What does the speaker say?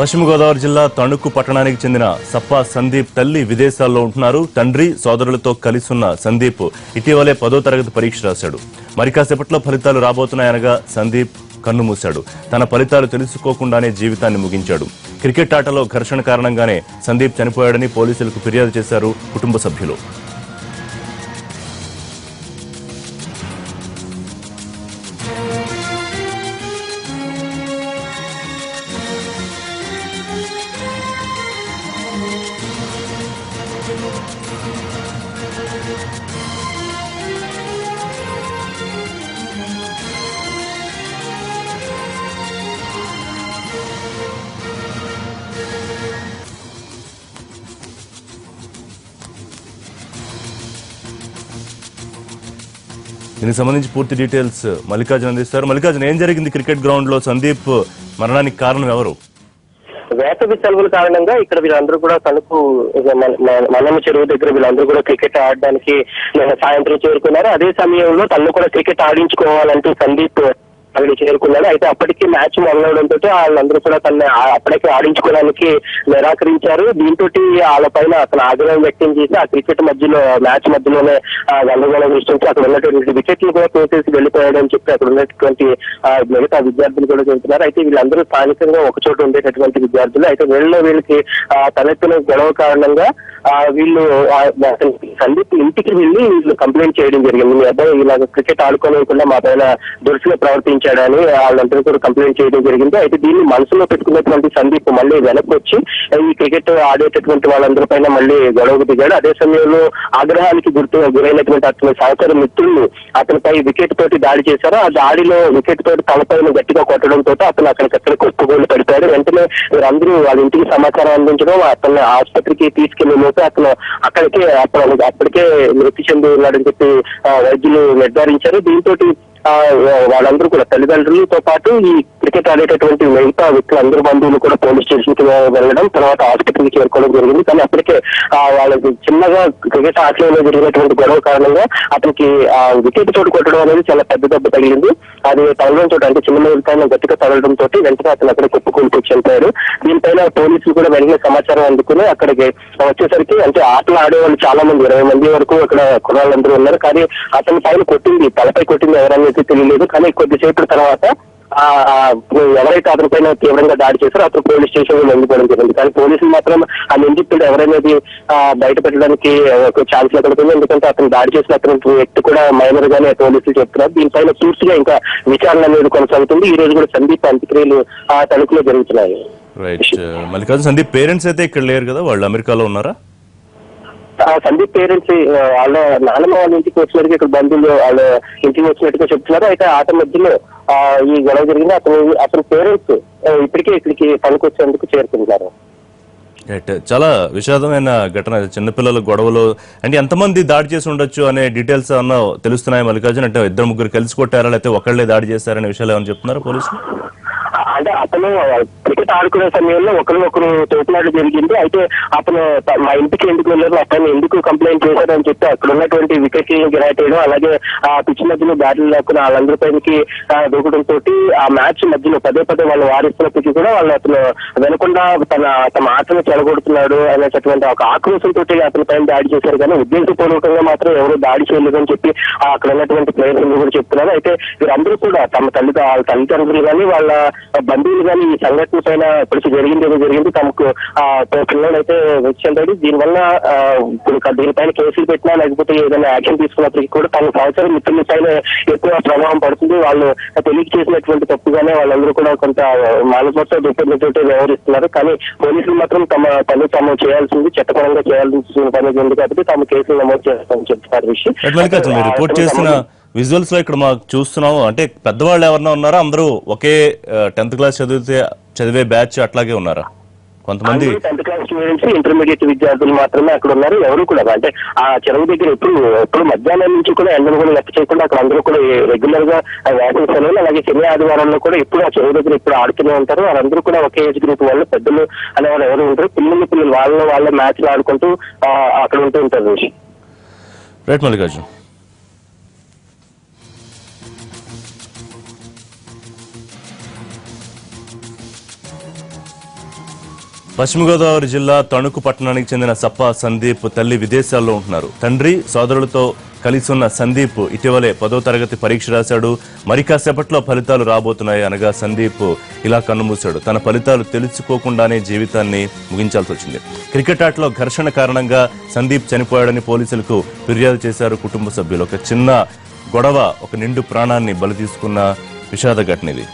పశ్చిమ గోదావరి జిల్లా తణుకు పట్టణానికి చెందిన సప్పా సందీప్ తల్లి విదేశాల్లో ఉంటున్నారు. తండ్రి సోదరులతో కలిసున్న సందీప్ ఇటీవలే పదో తరగతి పరీక్ష రాశాడు. మరి కాసేపట్లో ఫలితాలు రాబోతున్నాయనగా సందీప్ కన్నుమూశాడు తన ఫలితాలు తెలుసుకోకుండానే జీవితాన్ని ముగించాడు. క్రికెట్ ఆటలో ఘర్షణ కారణంగానే సందీప్ చనిపోయాడని పోలీసులకు ఫిర్యాదు చేశారు కుటుంబ సభ్యులు. దీనికి సంబంధించి పూర్తి డీటెయిల్స్ మల్లికార్జున అందిస్తారు. మల్లికార్జున ఏం జరిగింది క్రికెట్ గ్రౌండ్లో సందీప్ మరణానికి కారణం ఎవరు? వేసవి సెలవుల కారణంగా ఇక్కడ వీళ్ళందరూ కూడా తణుకు మల్లమ్మ చెరువు దగ్గర వీళ్ళందరూ కూడా క్రికెట్ ఆడడానికి సాయంత్రం చేరుకున్నారు. అదే సమయంలో తను కూడా క్రికెట్ ఆడించుకోవాలంటూ సందీప్ అక్కడ చేరుకున్నాడు. అయితే అప్పటికి మ్యాచ్ మొదలవడంతో వాళ్ళందరూ కూడా తన అప్పటికే ఆడించుకోవడానికి నిరాకరించారు. దీంతో వాళ్ళ పైన అతను ఆగ్రహం వ్యక్తం చేసి ఆ క్రికెట్ మధ్యలో మ్యాచ్ మధ్యలోనే గందరగోళం సృష్టించి అక్కడ ఉన్నటువంటి వికెట్లు కూడా తోసేసి వెళ్ళిపోయాడని చెప్పి అక్కడ ఉన్నటువంటి ఆ, మిగతా విద్యార్థులు కూడా చెబుతున్నారు. అయితే వీళ్ళందరూ స్థానికంగా ఒక చోట ఉండేటటువంటి విద్యార్థులు. అయితే వీళ్ళలో వీళ్ళకి తలెత్తిన గొడవ కారణంగా వీళ్ళు సందీప్ ఇంటికి వెళ్ళి వీళ్ళు కంప్లైంట్ చేయడం జరిగింది. మీ అబ్బాయి ఇలాగ క్రికెట్ ఆడుకోలేకుండా మా పైన దురుసుగా ప్రవర్తించాడని వాళ్ళందరూ కూడా కంప్లైంట్ చేయడం జరిగింది. అయితే దీన్ని మనసులో పెట్టుకున్నటువంటి సందీప్ మళ్ళీ వెనక్కి వచ్చి ఈ క్రికెట్ ఆడేటటువంటి వాళ్ళందరి పైన మళ్ళీ గొడవకు దిగాడు. అదే సమయంలో ఆగ్రహానికి గుర్తు గురైనటువంటి అతని సహచర మిత్రులు అతనిపై వికెట్ తోటి దాడి చేశారు. ఆ దాడిలో వికెట్ తోటి తలపైన గట్టిగా కొట్టడంతో అతను అక్కడికక్కడ కొట్టుకోలు పడిపోయాడు. వెంటనే వీరందరూ వాళ్ళ ఇంటికి సమాచారం అందించడం అతన్ని ఆసుపత్రికి తీసుకెళ్ళే లోపు అతను అక్కడికే అతను అప్పటికే మృతి చెంది ఉన్నాడని చెప్పి ఆ, వైద్యులు నిర్ధారించారు. దీంతో వాళ్ళందరూ కూడా తల్లిదండ్రులతో పాటు ఈ క్రికెట్ ఆడేటటువంటి మిగతా వ్యక్తులు అందరు బంధువులు కూడా పోలీస్ స్టేషన్కి వెళ్ళడం తర్వాత హాస్పిటల్కి చేరుకోవడం జరిగింది. కానీ అప్పటికే వాళ్ళకి చిన్నగా క్రికెట్ ఆటలలో జరిగినటువంటి గొడవ కారణంగా అతనికి ఆ వికెట్ చోటు కొట్టడం అనేది చాలా పెద్ద దెబ్బ తగిలింది. అది తగలడం చోటు అంటే చిన్న మీద గట్టిగా తగలడం తోటి వెంటనే అతను అక్కడ కుప్పకూలు చనిపోయాడు దీనిపైన పోలీసులు కూడా వెంటనే సమాచారం అందుకుని అక్కడికి వచ్చేసరికి అంటే ఆటలు ఆడేవాళ్ళు చాలా మంది ఇరవై మంది వరకు అక్కడ కుర్రాళ్ళందరూ ఉన్నారు. కానీ అతని పైన కొట్టింది తలపై కొట్టింది అయితే తెలియలేదు కానీ కొద్దిసేపటి తర్వాత ఆ ఎవరైతే అతని పైన తీవ్రంగా దాడి చేశారో అతను పోలీస్ స్టేషన్లో లొంగిపోవడం జరిగింది. కానీ పోలీసులు మాత్రం ఆ నిందితుడు ఎవరనేది బయట పెట్టడానికి ఛాన్స్ ఎక్కడుతుంది ఎందుకంటే అతను దాడి చేసిన అతని వ్యక్తి కూడా మైనర్ గానే పోలీసులు చెప్తున్నారు. దీనిపైన పూర్తిగా ఇంకా విచారణ అనేది కొనసాగుతుంది. ఈ రోజు కూడా సందీప్ అంత్యక్రియలు ఆ తణుకులో జరుగుతున్నాయి. రైట్ మల్లికార్జున సందీప్ పేరెంట్స్ అయితే ఇక్కడ లేరు కదా? వాళ్ళు అమెరికాలో ఉన్నారా? సందీప్ పేరెంట్స్ వాళ్ళ నాన్నమ్మ వాళ్ళ ఇంటికి వచ్చినట్టుగా ఇక్కడ బంధువులు వాళ్ళ ఇంటికి వచ్చినట్టుగా చెప్తున్నారు. అయితే ఆట మధ్యలో ఆ, ఈ గొడవ జరిగింది. అతను అతని పేరెంట్స్ ఇప్పటికే ఇక్కడికి పనికొచ్చేందుకు చేరుకుంటున్నారు. రైట్ చాలా విషాదమైన ఘటన. చిన్నపిల్లల గొడవలు. అంటే ఎంతమంది దాడి చేసి ఉండొచ్చు అనే డీటెయిల్స్ అన్న తెలుస్తున్నాయి? మల్లికార్జున అంటే ఇద్దరు ముగ్గురు కలిసి కొట్టారా? లేకపోతే ఒకళ్ళే దాడి చేశారనే విషయాలు ఏమైనా చెప్తున్నారా పోలీసులు? అంటే అతను క్రికెట్ ఆడుకునే సమయంలో ఒకరు ఒకరు జరిగింది అయితే అతను మా ఇంటికి ఎందుకు వెళ్ళారు? అతను ఎందుకు కంప్లైంట్ చేశారని చెప్పి అక్కడ ఉన్నటువంటి వికెట్ గిరాటేయడం అలాగే ఆ పిచ్చి మధ్యలో బ్యాట్లు లేకుండా వాళ్ళందరి పైనకి దూకడం తోటి ఆ మ్యాచ్ మధ్యలో పదే పదే వాళ్ళు వారిస్తున్నప్పటికీ కూడా వాళ్ళు అతను వెనకుండా తన తమ ఆటను చెడగొడుతున్నాడు అనేటటువంటి ఒక ఆక్రోశంతో అతని పైన దాడి చేశారు. కానీ ఉద్దేశపూర్వకంగా మాత్రం ఎవరు దాడి చేయలేదని చెప్పి అక్కడ ఉన్నటువంటి ప్లేయర్స్ కూడా చెప్తున్నారు. అయితే వీరందరూ కూడా తమ తల్లి వాళ్ళ తల్లిదండ్రులు కానీ వాళ్ళ బంధువులు కానీ ఈ సంఘటన పైన ఇప్పటికి జరిగింది ఏదో జరిగింది తమకు ఆ పిల్లలు అయితే వచ్చి దీనివల్ల ఇప్పుడు క- దీనిపైన కేసులు పెట్టినా లేకపోతే ఏదైనా యాక్షన్ తీసుకున్నప్పటికీ కూడా తమ సంవత్సరం మిత్రుల పైన ఎక్కువ ప్రభావం పడుతుంది. వాళ్ళు తెలియక చేసినటువంటి తప్పుగానే వాళ్ళందరూ కూడా కొంత మానవత్వ దుఃఖంతో వ్యవహరిస్తున్నారు. కానీ పోలీసులు మాత్రం తమ పని తాము చేయాల్సింది చట్టపరంగా చేయాల్సిన పని ఉంది కాబట్టి తాము కేసులు నమోదు చేస్తామని చెప్తున్నారు విషయం రిపోర్ట్ చేసిన విజువల్స్లో ఇక్కడ మాకు చూస్తున్నాము. అంటే పెద్దవాళ్ళు ఎవరన్నా ఉన్నారా? అందరూ ఒకే టెన్త్ క్లాస్ చదివితే చదివే బ్యాచ్ అట్లాగే ఉన్నారా? కొంతమంది టెన్త్ క్లాస్ స్టూడెంట్స్ ఇంటర్మీడియట్ విద్యార్థులు మాత్రమే అక్కడ ఉన్నారు. ఎవరు కూడా అంటే ఆ చెరువు దగ్గర ఎప్పుడు ఎప్పుడు మధ్యాహ్నం నుంచి కూడా ఎండను కూడా లెక్క చేయకుండా అక్కడ అందరూ కూడా రెగ్యులర్గా వేసవి సెలవులు అలాగే శని ఆదివారంలో కూడా ఎప్పుడు ఆ చెరువు దగ్గర ఎప్పుడు ఆడుతూనే ఉంటారు. వాళ్ళందరూ కూడా ఒకే ఏజ్ గ్రూప్ వాళ్ళు పెద్దలు అనేవాళ్ళు ఎవరు ఉంటారు పిల్లలు పిల్లలు వాళ్ళ వాళ్ళ మ్యాచ్లు ఆడుకుంటూ అక్కడ ఉంటూ ఉంటారు. రైట్ మల్లికార్జున్. పశ్చిమ గోదావరి జిల్లా తణుకు పట్టణానికి చెందిన సప్పా సందీప్ తల్లి విదేశాల్లో ఉంటున్నారు. తండ్రి సోదరులతో కలిసి ఉన్న సందీప్ ఇటీవలే పదో తరగతి పరీక్ష రాశాడు. మరి కాసేపట్లో ఫలితాలు రాబోతున్నాయి అనగా సందీప్ ఇలా కన్నుమూశాడు. తన ఫలితాలు తెలుసుకోకుండానే జీవితాన్ని ముగించాల్సి వచ్చింది. క్రికెట్ ఆటలో ఘర్షణ కారణంగా సందీప్ చనిపోయాడని పోలీసులకు ఫిర్యాదు చేశారు కుటుంబ సభ్యులు. ఒక చిన్న గొడవ ఒక నిండు ప్రాణాన్ని బలి తీసుకున్న విషాద ఘటన ఇది.